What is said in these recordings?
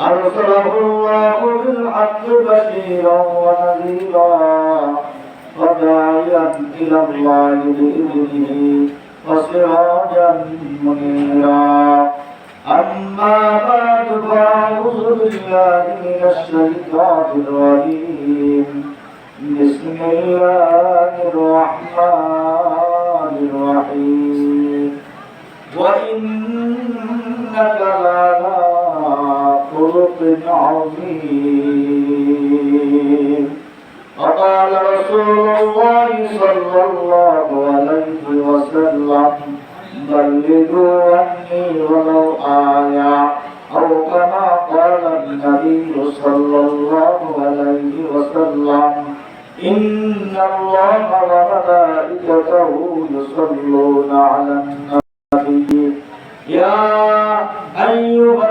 أرسله الله بالحق بشيرا ونذيرا وداعيا إلى الله بإذنه وسراجا منيرا. أما بعد فأعوذ بالله من الشيطان الرجيم. بسم الله الرحمن الرحيم. وإنك لعلى خلق عظيم. وقال رسول الله صلى الله عليه وسلم بلغوا عني ولو آية أو كما قال النبي صلى الله عليه وسلم إن الله وملائكته يصلون على النبي. يا أيها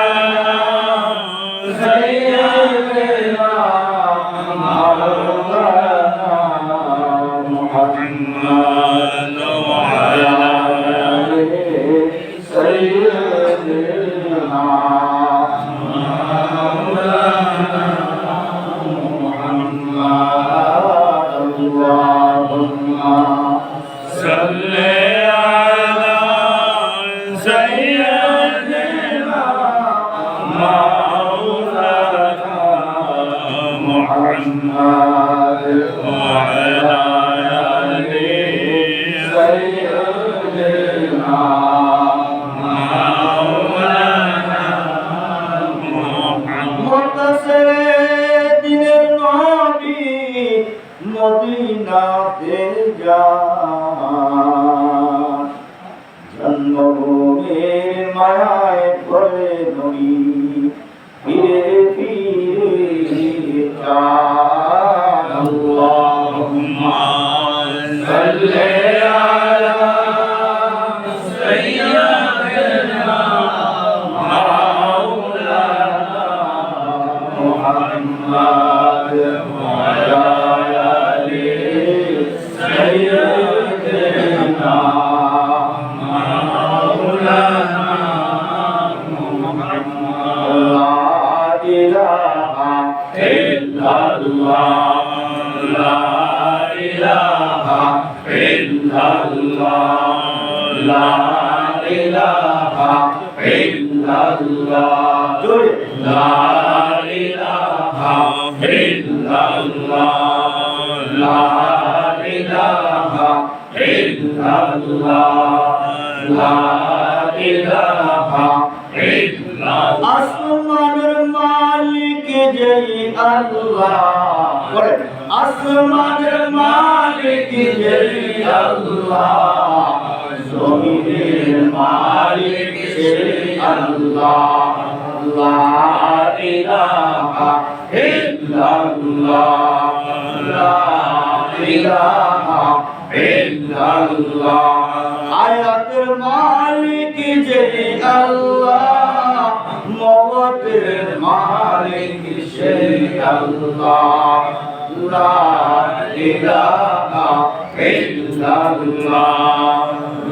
محمد وعلى Allah, La ilaha illallah. লা ইলাহা ইল্লাল্লাহ লা ইলাহা ইল্লাল্লাহ লা ইলাহা ইল্লাল্লাহ লা ইলাহা ইল্লাল্লাহ আসমানের মালিক যেই আল্লাহ। আসমানের মালিক যেই আল্লাহ। জমিনের মালিক আল্লাহ। লা ইলাহা ইল্লাল্লাহ লা ইলাহা ইল্লাল্লাহ আয়াতের মালিক যেই আল্লাহ মওতের মালিক সেই আল্লাহ। লা ইলাহা ইল্লাল্লাহ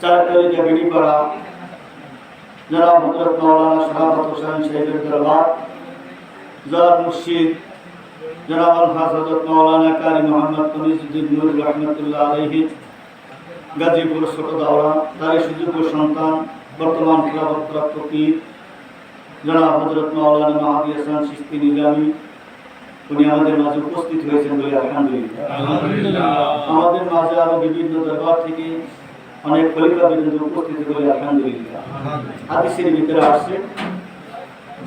চার তারিখে বেড়িপাড়া যারা হজরত মৌলানা শাহাবত হোসেন সাহেবের দরবার যারা মুর্শিদ যারা আলহাজ হজরত মৌলানা কারি মোহাম্মদ তনিজুদ্দিন নুর রহমতুল্লাহ আলহি গাজীপুর ছোট দাওরা তারই সুযোগ্য সন্তান বর্তমান খেলাফত পীর যারা হজরত মৌলানা মাহাদি হাসান সিস্তি নিজামী উনি আমাদের মাঝে উপস্থিত হয়েছেন বলে আলহামদুলিল্লাহ আমাদের মাঝে আরও বিভিন্ন দরবার থেকে অনেক খলিফা উপস্থিত বলে আলহামদুলিল্লাহ। হাদিসের ভিতরে আসছে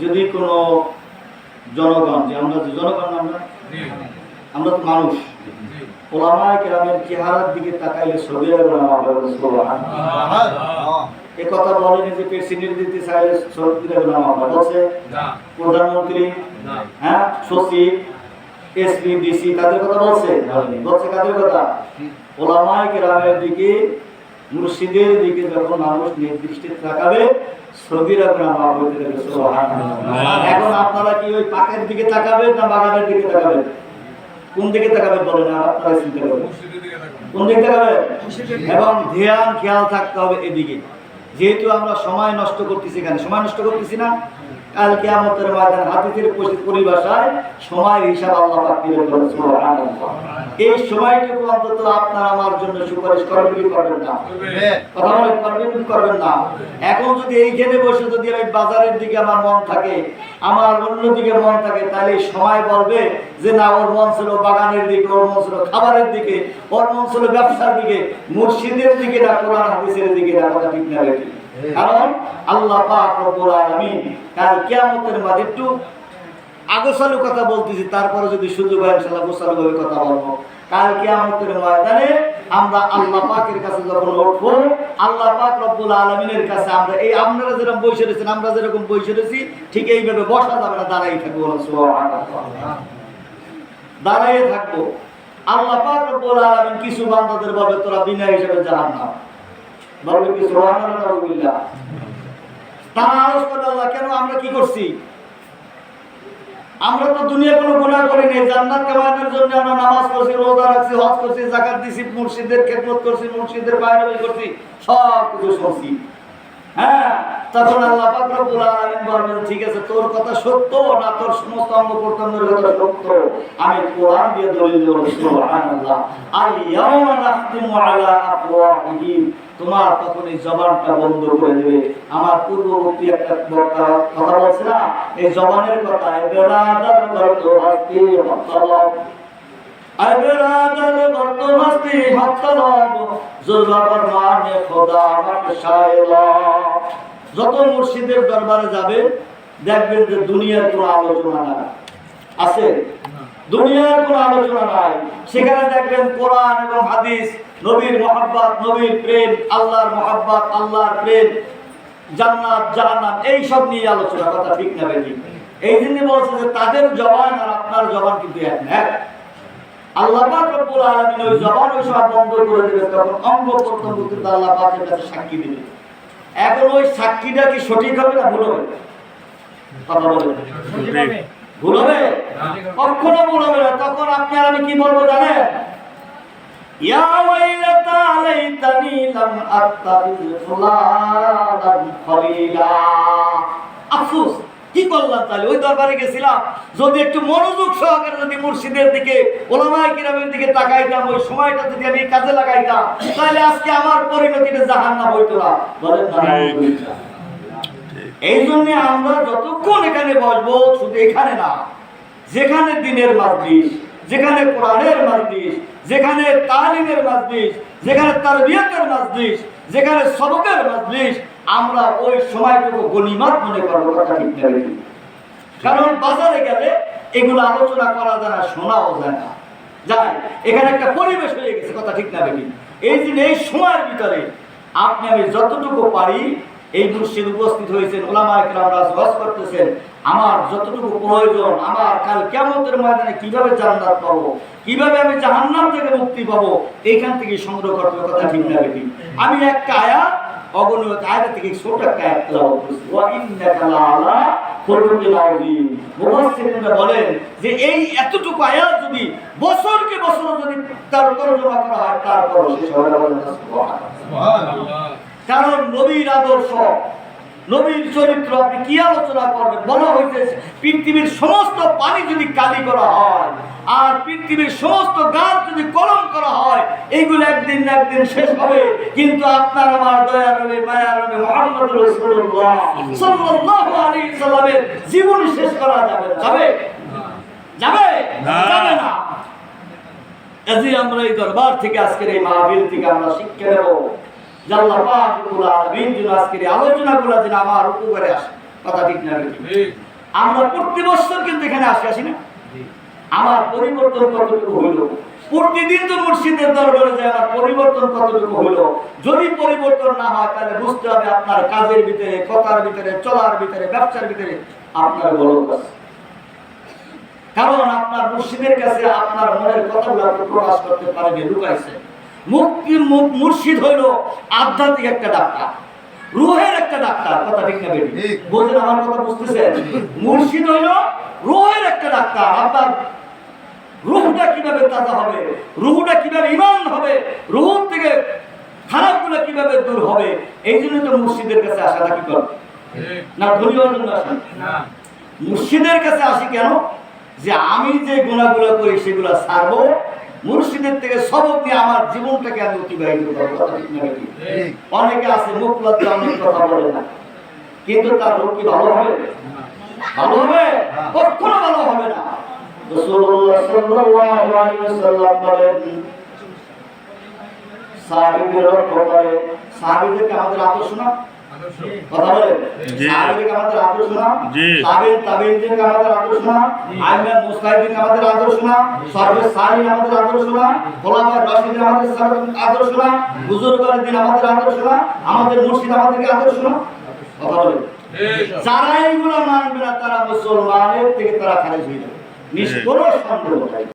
যদি কোনো জনগণ যে আমরা যে জনগণ আমরা আমরা তো মানুষ। কেরামের চেহারার দিকে তাকাইলে ছবি এ কথা বলেনি যে প্রেসিডেন্ট দিতে চাইলে বলছে। প্রধানমন্ত্রী হ্যাঁ সচিব এসপি ডিসি তাদের কথা বলছে? বলছে কাদের কথা? ওলামায় কেরামের দিকে মুর্শিদের দিকে যখন মানুষ নির্দিষ্ট তাকাবে বলতে এখন আপনারা কি ওই পাকের দিকে তাকাবেন না বাগানের দিকে তাকাবেন? কোন দিকে তাকাবেন বলেন আর আপনারা চিন্তা করবেন? কোন দিকে তাকাবেন? এবং ধ্যান খেয়াল থাকতে হবে এদিকে। যেহেতু আমরা সময় নষ্ট করতেছি এখানে। সময় নষ্ট করতেছি না? কাল কিয়ামতের ময়দান পরি- পরিভাষায় সময়ের হিসাব আল্লাহ পাক। এই সময়টুকু অন্তত আপনার আমার জন্য সুপারিশ করবেন কি করবেন না। কথা বলেন করবেন কি করবেন না। এখন যদি এইখানে বসে যদি আমি বাজারের দিকে আমার মন থাকে আমার অন্য দিকে মন থাকে তাহলে সময় বলবে যে না ওর মন ছিল বাগানের দিকে ওর মন ছিল খাবারের দিকে ওর মন ছিল ব্যবসার দিকে মুর্শিদের দিকে না কোরআন হাদিসের দিকে না কথা ঠিক না কারণ আল্লাহ পাক রব্বুল আলামিন কাল কিয়ামতের মাঝে একটু আগোসালু কথা বলতেছি, তারপরে যদি সুযোগ হয় ইনশাআল্লাহ গোসালু ভাবে কথা বলব। কাল কিয়ামতের ময়দানে আমরা আল্লাহ পাকের কাছে যখন উঠবো, আল্লাহ পাক রব্বুল আলামিনের কাছে আমরা এই আপনারা যেরকম বসে রয়েছেন, আমরা যেরকম বসে রয়েছি, ঠিক এইভাবে বসা যাবে না দাঁড়াই থাকব দাঁড়াইয়ে থাকব। আল্লাহ পাক রব্বুল আলামিন কিছু বান্দাদের বলবে, তোরা বিনা হিসেবে জাহান্নাম। বলবে কি, সুবহানাল্লাহ তারা আল্লাহ, কেন আমরা কি করছি? আমরা তো দুনিয়া কোনো গুণা করি নাই। জান্নাত কামানোর জন্য আমরা নামাজ করছি রোজা রাখছি, হজ করছি জাকাত দিছি, মুর্শিদের খেদমত করছি, মুর্শিদের বাইরে করছি সব কিছু করছি। হ্যাঁ ঠিক আছে, তোর কথা সত্য না তোর সমস্ত অঙ্গ প্রত্যঙ্গের কথা সত্য? আমি কোরআন দিয়ে দলিল সুবহানাল্লাহ। আল ইয়াওমা নাখতিমু আলা আফওয়াহিহিম তোমার তখন এই জবানটা বন্ধ করে দেবে। আমার পূর্ববর্তী একটা কথা বলছে না এই জবানের কথা যত মুর্শিদের দরবারে যাবে দেখবেন যে দুনিয়ার কোনো আলোচনা নাই। আছে? দুনিয়ার কোনো আলোচনা নাই। সেখানে দেখবেন কোরআন এবং হাদিস, নবীর মহাব্বত, নবীর প্রেম, আল্লাহর মহাব্বত, আল্লাহর প্রেম, জান্নাত, জাহান্নাম, এই সব নিয়ে আলোচনা, কথা ঠিক না বেটি এই জন্য বলছে যে তাদের জবান আর আপনার জবান কিন্তু এক না। আল্লাহ পাক রব্বুল আলামিন ওই জবান ওই সময় বন্ধ করে দেবে তখন অঙ্গ প্রত্যঙ্গ কিন্তু আল্লাহ পাকের কাছে সাক্ষী দিবে এখন ওই সাক্ষীটা কি সঠিক হবে না ভুল হবে? কথা ভুল হবে? কখনো ভুল হবে না। তখন আপনি আর আমি কি বলব জানেন? ইয়া ওয়াইলাতা লাইতানি লাম আত্তাখিজ ফুলানান খলিলা। আফসোস। কি করলাম তাহলে? ওই দরবারে গেছিলাম। যদি একটু মনোযোগ সহকারে যদি মুর্শিদের দিকে ওলামায়ে কিরামের দিকে তাকাইতাম ওই সময়টা যদি আমি কাজে লাগাইতাম তাহলে আজকে আমার পরিণতিটা জাহান্নাম হইতো না। বলেন না এই জন্য আমরা যতক্ষণ এখানে বসবো শুধু এখানে না যেখানে দিনের মাজলিস যেখানে কোরআনের মাজলিস যেখানে তালিমের মাজলিস যেখানে তারবিয়াতের মাজলিস যেখানে সবকের মাজলিস আমরা ওই সময়টুকু গনিমাত মনে করব কথা ঠিক কারণ বাজারে গেলে এগুলো আলোচনা করা যায় না, শোনাও যায় না। যায় এখানে একটা পরিবেশ হয়ে গেছে, কথা ঠিক না বেঠিক। এই দিন এই সময়ের ভিতরে আপনি আমি যতটুকু পারি এই মুর্শিদ উপস্থিত হয়েছেন, ওলামা একরামরা ওয়াজ করতেছেন, আমার যতটুকু প্রয়োজন, আমার কাল কেমতের ময়দানে কীভাবে জান্নাত পাবো, কীভাবে আমি জাহান্নাম থেকে মুক্তি পাবো, এইখান থেকে সংগ্রহ করতে কথা ঠিক না বেঠিক। আমি একটা আয়াত অগণিত থেকে ছোট একটা মুফাসসিরিনরা বলেন যে এই এতটুকু আয়াত যদি বছরকে বছর যদি তার তর্জমা করা হয় তারপর শেষ হবে না কারণ নবীর আদর্শ নবীর চরিত্র আপনি কি আলোচনা করবেন? বলা হয়েছে পৃথিবীর সমস্ত পানি যদি কালি করা হয় আর পৃথিবীর সমস্ত গাছ যদি কলম করা হয় এইগুলো একদিন না একদিন শেষ হবে। কিন্তু আপনার আমার দয়া রবে মায়া রবে মোহাম্মদ রাসূলুল্লাহ সাল্লাল্লাহু আলাইহি সাল্লামের জীবন শেষ করা যাবে যাবে? যাবে? যাবে না। কাজে আমরা এই দরবার থেকে আজকের এই মাহফিল থেকে আমরা শিক্ষা নেব। যে আল্লাহ পাক যেন আজকের এই আলোচনাগুলো যেন আমার উপকারে আসে। কথা ঠিক না আমরা প্রতি বছর কিন্তু এখানে আসি আসি না? আমার পরিবর্তন কতটুকু হইল? প্রতিদিন তো মুর্শিদের দরবারে যে আমার পরিবর্তন কতটুকু যদি পরিবর্তন না হয় তাহলে বুঝতে হবে আপনার কাজের ভিতরে কথার ভিতরে চলার ভিতরে ব্যবসার ভিতরে আপনার গলত আছে। কারণ আপনার মুর্শিদের কাছে আপনার মনের কথাগুলো আপনি প্রকাশ করতে পারেন লুকাইছে মুক্তি মু- মুর্শিদ হইল আধ্যাত্মিক একটা ডাক্তার। রুহের একটা ডাক্তার কথা ঠিক না বেটি। বলছেন আমার কথা বুঝতেছেন? মুর্শিদ হইল রুহের একটা ডাক্তার। আপনার রুহটা কীভাবে তাজা হবে? রুহটা কীভাবে ইমান হবে? রুহ থেকে খারাপগুলো কীভাবে দূর হবে? এই জন্য তো মুর্শিদের কাছে আসাটা কি করে? না ধনী জন্য আসেন? মুর্শিদের কাছে আসি কেন? যে আমি যে গুণাগুলো করি সেগুলো ছাড়বো মুর্শিদের থেকে সবক নিয়ে আমার জীবনটাকে আমি অতিবাহিত করব। অনেকে আছে মুখ লজ্জা অনেক কথা বলে না। কিন্তু তার রোগ কি ভালো হবে? ভালো হবে? কখনো ভালো হবে না। রাসূলুল্লাহ সাল্লাল্লাহু আলাইহি ওয়াসাল্লাম বলেন সাহাবীদের ব্যাপারে সাহাবীদেরকে আমাদের আদর্শ না? কথা বলে? জি। আমাদের আদর্শ না জি। তাবিন আমাদের আদর্শ না আইমা মুস্তাহিদিন আমাদের আদর্শ না সর্বে সালিন আমাদের আদর্শ না খোলাফায়ে রাশিদিন আমাদের আদর্শ না বুজুর্গের দিন আমাদের আদর্শ না আমাদের মুর্শিদ আমাদেরকে আদর্শ না কথা বলে? যারা এইগুলো মানবে না তারা মুসলমানের থেকে তারা খারিজ হয়ে যাবে। সন্দেহ